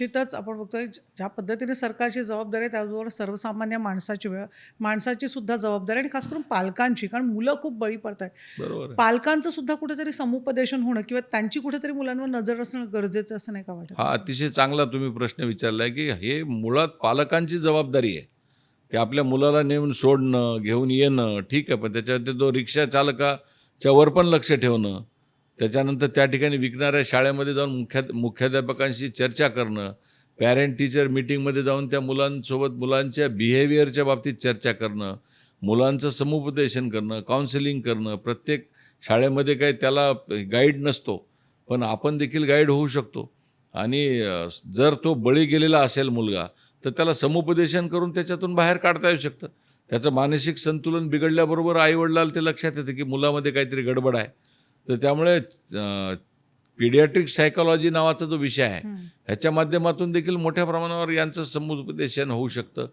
निश्चितच आपण बघतोय ज्या पद्धतीने सरकारची जबाबदारी आहे त्याचबरोबर सर्वसामान्य माणसाची वेळ माणसाची सुद्धा जबाबदारी आणि खास करून पालकांची कारण मुलं खूप बळी पडत आहेत. पालकांचं सुद्धा कुठेतरी समुपदेशन होणं किंवा त्यांची कुठेतरी मुलांवर नजर असणं गरजेचं असं नाही का वाटत? हा अतिशय चांगला तुम्ही प्रश्न विचारलाय की हे मुळात पालकांची जबाबदारी आहे. की आपल्या मुलाला नेऊन सोडणं घेऊन येणं ठीक आहे पण त्याच्यावरती तो रिक्षा चालकाच्या वर पण लक्ष ठेवणं त्याच्यानंतर त्या ठिकाणी विकणाऱ्या शाळेमध्ये जाऊन मुख्या मुख्याध्यापकांशी चर्चा करणं पॅरेंट टीचर मिटिंगमध्ये जाऊन त्या मुलांसोबत मुलांच्या बिहेवियरच्या बाबतीत चर्चा करणं मुलांचं समुपदेशन करणं काउन्सिलिंग करणं प्रत्येक शाळेमध्ये काही त्याला गाईड नसतो पण आपण देखील गाईड होऊ शकतो. आणि जर तो बळी गेलेला असेल मुलगा तर त्याला समुपदेशन करून त्याच्यातून बाहेर काढता येऊ शकतं. त्याचं मानसिक संतुलन बिघडल्याबरोबर आईवडिलाला ते लक्षात येतं की मुलामध्ये काहीतरी गडबड आहे. तर त्यामुळे पिडियाट्रिक सायकोलॉजी नावाचा जो विषय आहे ह्याच्या माध्यमातून देखील मोठ्या प्रमाणावर यांचं समुपदेशन होऊ शकतं.